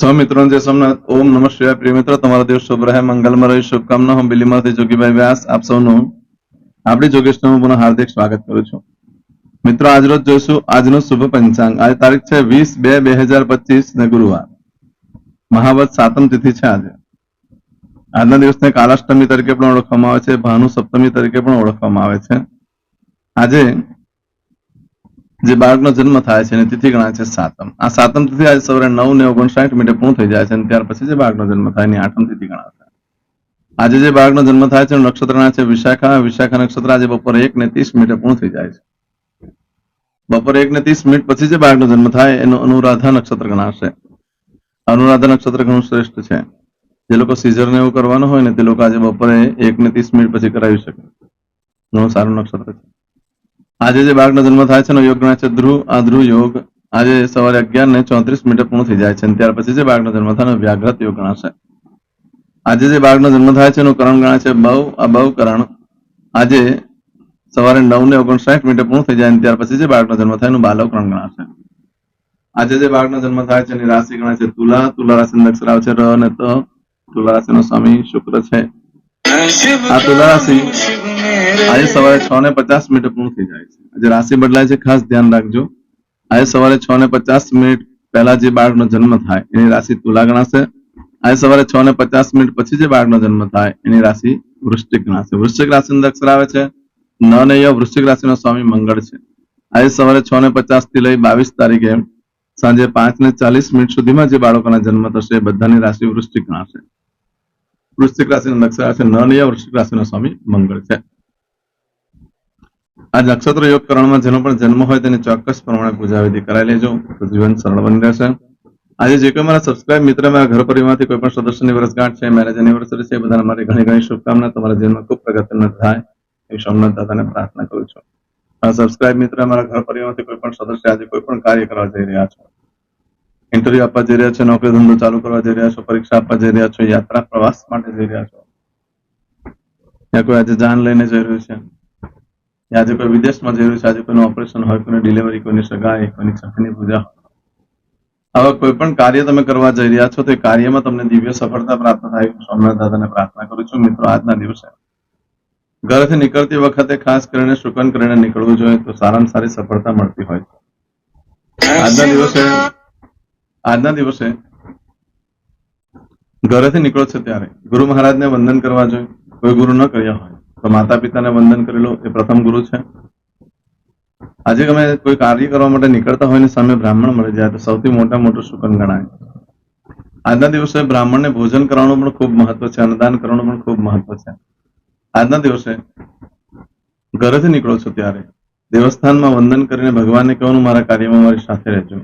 સૌ મિત્રોને જય સોમનાથ, ઓમ નમઃ શિવાય. પ્રિય મિત્રો, તમારો દિવસ શુભ રહે. મંગલમાં રહી શુભકામના. હું બિલીમાંથી જોગીભાઈ વ્યાસ. આપ સૌનું આપણી જોગેશનું પુનઃ હાર્દિક સ્વાગત કરું છું. મિત્રો આજરોજ જોઈશું આજનો શુભ પંચાંગ. આજ તારીખ છે વીસ બે બે હજાર પચીસ ને ગુરુવાર. મહાવત સાતમ તિથિ છે આજે. આજના દિવસને કાલાષ્ટમી તરીકે પણ ઓળખવામાં આવે છે. ભાનુ સપ્તમી તરીકે પણ ઓળખવામાં આવે છે. આજે જે બાળકનો જન્મ થાય છે એની તિથિ ગણાય છે સાતમ. આ સાતમ તિથિ આજે સવારે નવ ને ઓગણસાઠ મિનિટે પૂર્ણ થઈ જાય છે અને ત્યાર પછી જે બાળકનો જન્મ થાય એની આઠમ તિથિ ગણાશે. આજે જે બાળકનો જન્મ થાય છે એનું નક્ષત્ર છે વિશાખા. વિશાખા નક્ષત્ર આજે બપોરે એક ને ત્રીસ મિનિટે પૂર્ણ થઈ જાય છે. બપોરે એક ને ત્રીસ મિનિટ પછી જે બાળકનો જન્મ થાય એનું અનુરાધા નક્ષત્ર ગણાશે. અનુરાધા નક્ષત્ર ઘણું શ્રેષ્ઠ છે. જે લોકો સીઝર ને એવું કરવાનું હોય ને તે લોકો આજે બપોરે એક ને ત્રીસ મિનિટ પછી કરાવી શકે. ઘણું સારું નક્ષત્ર છે. આજે જે બાળકનો જન્મ થાય છે એનો યોગ ગણાય છે ધ્રુવ. આ ધ્રુવ યોગ આજે સવારે અગિયાર ને ચોત્રીસ મિનિટે પૂર્ણ થઈ જાય છે ત્યાર પછી જે બાળકનો જન્મ થાય વ્યાઘ્રત યોગ ગણાશે આજે જે બાળકનો જન્મ થાય છે એનું કરણ ગણાય છે બહુ, આ બહુ કરણ. આજે સવારે નવ ને ઓગણસાઠ મિનિટે પૂર્ણ થઈ જાય ત્યાર પછી જે બાળકનો જન્મ થાય એનું બાલવકરણ ગણાશે આજે જે બાળકનો જન્મ થાય છે એની રાશિ ગણાય છે તુલા. તુલા રાશિ અક્ષર આવે છે ર અને ત. તુલા રાશિનો સ્વામી શુક્ર છે. આ તુલા રાશિ આજે સવારે છ ને પચાસ મિનિટે પૂર્ણ થઈ જાય છે. આજે રાશિ બદલાય છે, ખાસ ધ્યાન રાખજો. આજે સવારે છ ને પચાસ મિનિટ પહેલા જે બાળકનો જન્મ થાય, એની રાશિ તુલા ગણાશે. આજે સવારે છ ને પચાસ મિનિટ પછી જે બાળકનો જન્મ થાય, એની રાશિ વૃશ્ચિક ગણાશે. વૃશ્ચિક રાશિ અંદર અક્ષર આવે છે, ન ને ય, વૃશ્ચિક રાશિનો સ્વામી મંગળ છે. આજે સવારે છ ને પચાસથી લઈ બાવીસ તારીખે સાંજે પાંચ ને ચાલીસ મિનિટ સુધીમાં જે બાળકોના જન્મ થશે બધાની રાશિ વૃશ્ચિક ગણાશે. વૃશ્ચિક રાશિનો નક્ષત્ર આવે છે, ન ને ય, વૃશ્ચિક રાશિનો સ્વામી મંગળ છે. આ નક્ષત્ર યોગ કરણમાં જેનો પણ જન્મ હોય તેને ચોક્કસ પ્રમાણે પૂજા વિધિ કરાવી લેજો. તો જીવન સરળ બની રહેશે. આજે જે કોઈ મારા સબસ્ક્રાઇબ મિત્ર મારા ઘર પરિવારમાંથી કોઈ પણ સદસ્યની વર્ષગાંઠ છે મેરેજ એનિવર્સરી છે બધાને મારી ઘણી ઘણી શુભકામના. તમારા જીવનમાં ખૂબ પ્રગતિનો થાય એ સોમનાથ દાદાને પ્રાર્થના કરું છું. આ સબસ્ક્રાઇબ મિત્ર મારા ઘર પરિવારમાંથી કોઈ પણ સદસ્ય આજે કોઈ પણ કાર્ય કરવા જઈ રહ્યા છો. ઇન્ટરવ્યુ આપવા જઈ રહ્યા છો, નોકરી ધંધો ચાલુ કરવા જઈ રહ્યા છો, પરીક્ષા આપવા જઈ રહ્યા છો, યાત્રા પ્રવાસ માટે જઈ રહ્યા છો. ત્યાં કોઈ આજે જાન લઈને જઈ રહ્યું છે? આજે વિદેશમાં જઈ છે, આજે કોઈનું ઓપરેશન હોય, કોઈની ડિલિવરી કોઈની સગાઈ, કોઈની છઠ્ઠીની પૂજા. આવા કોઈ પણ કાર્ય તમે કરવા જઈ રહ્યા છો, તે કાર્યમાં તમને દિવ્ય સફળતા પ્રાપ્ત થાય. સોમનાથ દાદાને પ્રાર્થના કરું છું, મિત્રો, આજના દિવસે. ઘરેથી નીકળતી વખતે ખાસ કરીને શુકન કરીને નીકળવું જોઈએ, તો સારામાં સારી સફળતા મળતી હોય. આજના દિવસે આજના દિવસે ઘરેથી નીકળો છો ત્યારે. ગુરુ મહારાજને વંદન કરવા જોઈએ. કોઈ ગુરુ ન કર્યા હોય. તો માતા પિતાને વંદન કરી એ પ્રથમ ગુરુ છે. આજે તમે કોઈ કાર્ય કરવા માટે નીકળતા હોય ને સામે બ્રાહ્મણ મળે જાય તો સૌથી મોટા મોટું શુકન ગણાય. આજના દિવસે બ્રાહ્મણને ભોજન કરવાનું પણ ખૂબ મહત્વ છે, અન્નદાન કરવાનું પણ ખૂબ મહત્વ છે. આજના દિવસે ઘરેથી નીકળો છો ત્યારે. દેવસ્થાનમાં વંદન કરીને ભગવાનને કહેવાનું મારા કાર્યમાં મારી સાથે રહેજો.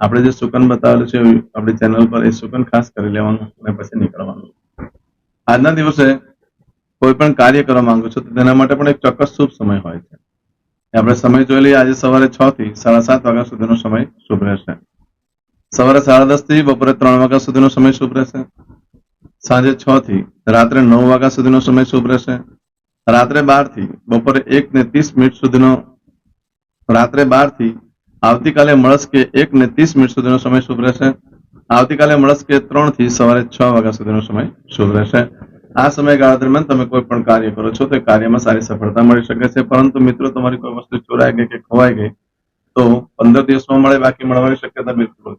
આપણે જે સુકન બતાવેલું છે આપણી ચેનલ પર એ સુકન ખાસ કરી લેવાનું અને પછી નીકળવાનું. આજના દિવસે કોઈ પણ કાર્ય કરવા માંગો છો, તો તેના માટે પણ એક ચોક્કસ શુભ સમય હોય છે. આપણે સમય જોઈ લઈએ, આજે સવારે છ થી સાડા સાત વાગ્યા સુધીનો સમય શુભ રહેશે. સવારે સાડા દસથી બપોરે ત્રણ વાગ્યા સુધીનો સમય શુભ રહેશે. સાંજે છ થી રાત્રે નવ વાગ્યા સુધીનો સમય શુભ રહેશે. રાત્રે બારથી બપોરે એક ને ત્રીસ મિનિટ સુધીનો, રાત્રે બારથી આવતીકાલે મળસ્કે એક ને ત્રીસ મિનિટ સુધીનો સમય શુભ રહેશે. આવતીકાલે મળસ્કે ત્રણથી સવારે છ વાગ્યા સુધીનો સમય શુભ રહેશે. આ સમયગાળા દરમિયાન તમે કોઈ પણ કાર્ય કરો છો, તે કાર્યમાં સારી સફળતા મળી શકે છે. પરંતુ મિત્રો, તમારી કોઈ વસ્તુ ચોરાઈ ગઈ કે ખોવાઈ ગઈ, તો પંદર દિવસમાં મળે, બાકી મળવાની શક્યતા બિલકુલ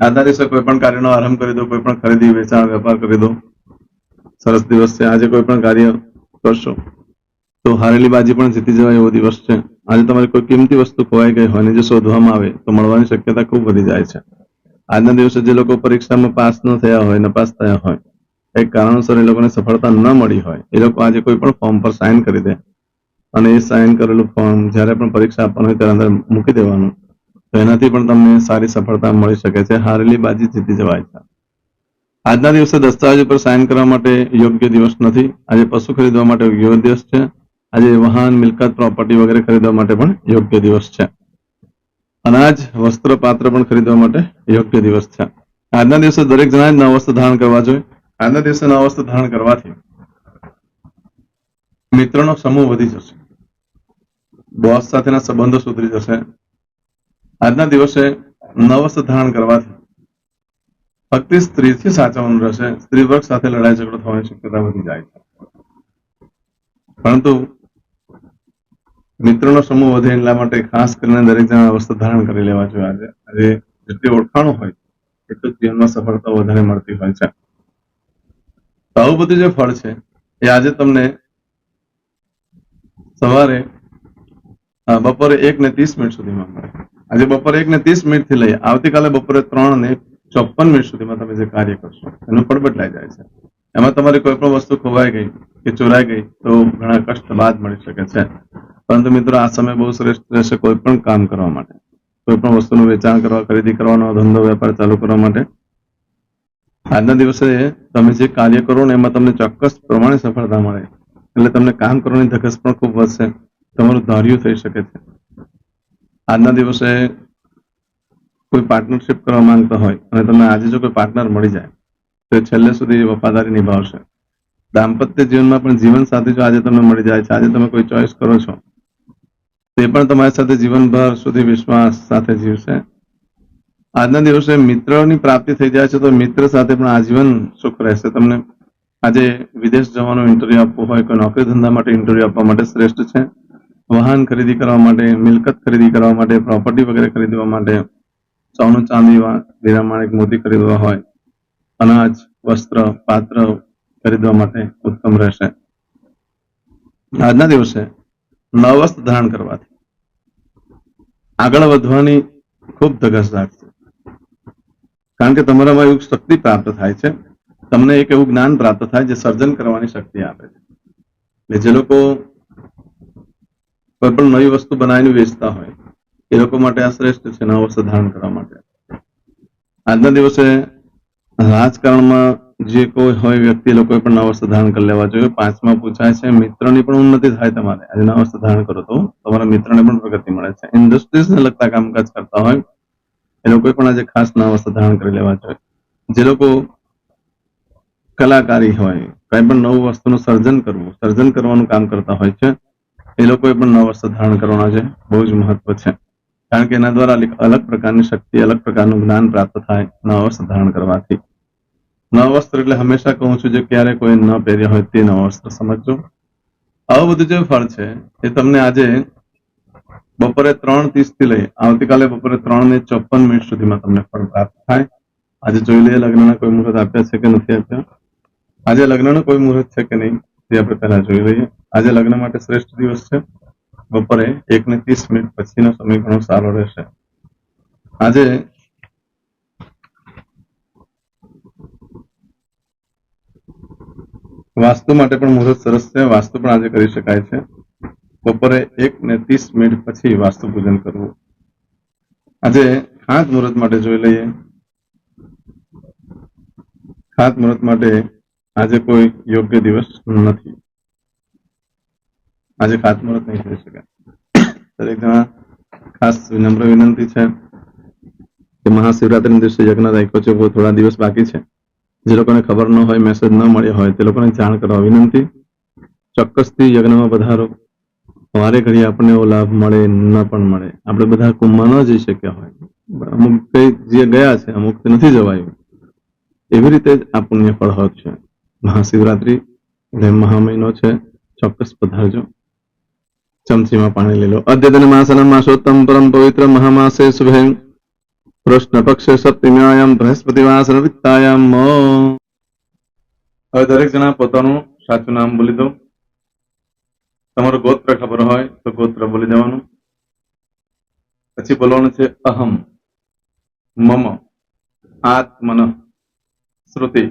નથી દિવસે કોઈ પણ કાર્યનો આરંભ કરી દો, કોઈ પણ ખરીદી, વેચાણ, વેપાર કરી દો. સરસ દિવસ છે. આજે કોઈ પણ કાર્ય કરશો, તો હારેલી બાજી પણ જીતી જવાય એવો દિવસ છે. આજે તમારી કોઈ કિંમતી વસ્તુ ખોવાઈ ગઈ હોય ને જો શોધવામાં આવે, તો મળવાની શક્યતા ખૂબ વધી જાય છે. આજના દિવસે જે લોકો પરીક્ષામાં પાસ ન થયા હોય, નપાસ થયા હોય કઈ કારણોસર એ લોકોને સફળતા ન મળી હોય, એ લોકો આજે કોઈ પણ ફોર્મ પર સાઇન કરી દે. અને એ સાઇન કરેલું ફોર્મ જ્યારે પણ પરીક્ષા આપવાનું હોય ત્યારે અંદર મૂકી દેવાનું. તો એનાથી પણ તમને સારી સફળતા મળી શકે છે. હારેલી બાજી જીતી જવાય છે. આજના દિવસે દસ્તાવેજ પર સાઇન કરવા માટે યોગ્ય દિવસ નથી. આજે પશુ ખરીદવા માટે યોગ્ય દિવસ છે. આજે વાહન, મિલકત, પ્રોપર્ટી વગેરે ખરીદવા માટે પણ યોગ્ય દિવસ છે. અનાજ, વસ્ત્ર, પાત્ર પણ ખરીદવા માટે યોગ્ય દિવસ છે. આજના દિવસે દરેક જણાએ નવ વસ્ત્ર ધારણ કરવા જોઈએ. આજના દિવસે નવ વસ્ત્ર ધારણ કરવાથી મિત્રોનો સમૂહ વધી જશે. બોસ સાથેના સંબંધો સુધરી જશે. આજના દિવસે નવસ્થ ધારણ કરવાથી ફક્ત સ્ત્રીથી સાચવવાનું રહેશે. સ્ત્રી વર્ગ સાથે લડાઈ ઝઘડો થવાની શક્યતા વધી જાય છે. પરંતુ મિત્રોનો સમૂહ વધે એટલા માટે ખાસ કરીને દરેક જણા અવસ્થા ધારણ કરી લેવા જોઈએ. આજે આજે જેટલી ઓળખાણો હોય, એટલું જીવનમાં સફળતા વધારે મળતી હોય છે. તો આવું બધું જે ફળ છે, એ આજે તમને સવારે બપોરે એક ને ત્રીસ મિનિટ સુધીમાં મળે. આજે બપોરે એક ને ત્રીસ મિનિટથી લઈ, આવતીકાલે બપોરે ત્રણ ને ચોપન મિનિટ સુધીમાં તમે જે કાર્ય કરશો, એનું ફળ બદલાઈ જાય છે. એમાં તમારી કોઈ પણ વસ્તુ ખોવાઈ ગઈ કે ચોરાઈ ગઈ, તો ઘણા કષ્ટ બાદ મળી શકે છે. પરંતુ મિત્રો આ સમય બહુ શ્રેષ્ઠ રહેશે કોઈ પણ કામ કરવા માટે. કોઈ પણ વસ્તુનું વેચાણ કરવા, ખરીદી કરવાનો ધંધો, વેપાર ચાલુ કરવા માટે. આજના દિવસે તમે જે કાર્ય કરો ને એમાં તમને ચોક્કસ પ્રમાણે સફળતા મળે. એટલે તમને કામ કરવાની ધગસ પણ ખૂબ વધશે. તમારું ધાર્યું થઈ શકે છે. આજના દિવસે કોઈ પાર્ટનરશિપ કરવા માંગતા હોય અને તમને આજે જો કોઈ પાર્ટનર મળી જાય, તો છેલ્લે સુધી વફાદારી નિભાવશે. દાંપત્ય જીવનમાં પણ જીવન સાથે જો આજે તમને મળી જાય છે, આજે તમે કોઈ ચોઈસ કરો છો તે પણ તમારી સાથે જીવનભર સુધી વિશ્વાસ સાથે જીવશે. આજના દિવસે મિત્રોની પ્રાપ્તિ થઈ જાય છે તો મિત્ર સાથે પણ આજીવન સુખ રહેશે. તમને આજે વિદેશ જવાનું ઇન્ટરવ્યુ આપવું હોય કોઈ નોકરી ધંધા માટે ઇન્ટરવ્યુ આપવા માટે શ્રેષ્ઠ છે. વાહન ખરીદી કરવા માટે, મિલકત ખરીદી કરવા માટે પ્રોપર્ટી વગેરે ખરીદવા માટે સોનું, ચાંદી હીરા માણેક, મોતી ખરીદવા હોય. અનાજ, વસ્ત્ર, પાત્ર ખરીદવા માટે ઉત્તમ રહેશે. આજના દિવસે નવસ્થ ધારણ કરવાથી આગળ વધવાની ખૂબ ધગસ લાગશે કારણ કે તમારામાં એવું શક્તિ પ્રાપ્ત થાય છે. તમને એક એવું જ્ઞાન પ્રાપ્ત થાય જે સર્જન કરવાની શક્તિ આપે છે. એટલે જે લોકો કોઈ પણ નવી વસ્તુ બનાવીને વેચતા હોય, એ લોકો માટે આ શ્રેષ્ઠ છે નવા વસ્તુ ધારણ કરવા માટે. આજના દિવસે રાજકારણમાં જે કોઈ હોય વ્યક્તિ લોકોએ પણ નવ ધારણ કરી લેવા જોઈએ. પાંચમાં પૂછાય છે, મિત્રની પણ ઉન્નતિ થાય તમારે. આજે નવ ધારણ કરો તો તમારા મિત્રને પણ પ્રગતિ મળે છે. ઇન્ડસ્ટ્રીઝને લગતા કામકાજ કરતા હોય એ લોકોએ પણ આજે ખાસ નવ વસ્ત્ર ધારણ કરી લેવા જોઈએ. જે લોકો કલાકારી હોય, કઈ પણ નવું વસ્તુનું સર્જન કરવું, સર્જન કરવાનું કામ કરતા હોય છે, એ લોકોએ પણ નવ ધારણ કરવાના છે બહુ જ મહત્વ છે. કારણ કે એના દ્વારા અલગ અલગ પ્રકારની શક્તિ, અલગ પ્રકારનું જ્ઞાન પ્રાપ્ત થાય નવ વસ્ત્ર ધારણ કરવાથી. નવ વસ્ત્ર એટલે હંમેશા કહું છું, જે ક્યારે કોઈ ન પહેર્યા હોય તે નવ વસ્ત્ર સમજજો. આવું બધું જે ફળ છે, એ તમને આજે બપોરે ત્રણ ત્રીસથી લઈ, આવતીકાલે બપોરે ત્રણ ને ચોપન મિનિટ સુધીમાં તમને ફળ પ્રાપ્ત થાય. આજે જોઈ લઈએ લગ્નના કોઈ મુહૂર્ત આપ્યા છે કે નથી આપ્યા. આજે લગ્નનો કોઈ મુહૂર્ત છે કે નહીં, તે આપણે પહેલા જોઈ લઈએ. આજે લગ્ન માટે શ્રેષ્ઠ દિવસ છે. બપોરે એક ને ત્રીસ મિનિટ પછીનો સમય ઘણો સારો રહેશે. આજે વાસ્તુ માટે પણ મુહૂર્ત સરસ છે. વાસ્તુ પણ આજે કરી શકાય છે. બપોરે એક ને ત્રીસ મિનિટ પછી વાસ્તુ પૂજન કરવું. આજે ખાત મુહૂર્ત માટે જોઈ લઈએ. ખાત મુહૂર્ત માટે આજે કોઈ યોગ્ય દિવસ નથી. આજે ખાત મુહૂર્ત નહીં થઈ શકે દરેક જણા ખાસ વિનમ્ર વિનંતી છે કે મહાશિવરાત્રિના દિવસે યજ્ઞ રાખ્યો છે થોડા દિવસ બાકી છે. જે લોકોને ખબર ન હોય મેસેજ ન મળ્યો હોય, તે લોકોને જાણ કરવા વિનંતી. ચોક્કસથી યજ્ઞમાં વધારો વારે ઘડી આપણને એવો લાભ મળે, ન પણ મળે. આપણે બધા કુંભમાં ન જઈ શક્યા હોય. અમુક કઈ જે ગયા છે, અમુક નથી જવાયું. એવી રીતે જ આ પુણ્ય ફળ છે. મહાશિવરાત્રી એટલે મહા મહિનો છે. ચોક્કસ પધારજો. ચમચીમાં પાણી લઈ લો. અદ્યતન માસના માસોત્તમ પરમ પવિત્ર મહામાસે શુભે કૃષ્ણ સપ્તમ્યાયામ બૃહસ્પતિ વાસન વિત્તાયામ હવે દરેક જણા પોતાનું સાચું નામ બોલી દો. તમારું ગોત્ર ખબર હોય તો ગોત્ર બોલી દેવાનું. પછી બોલવાનું છે અહમ, મમ, આત્મન, શ્રુતિ,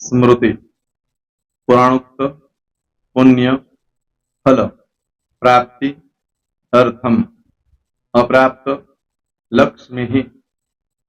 સ્મૃતિ, પુરાણોક્ત, પુણ્ય, ફલ, પ્રાપ્તિ, અર્થમ, અપ્રાપ્ત, લક્ષ્મી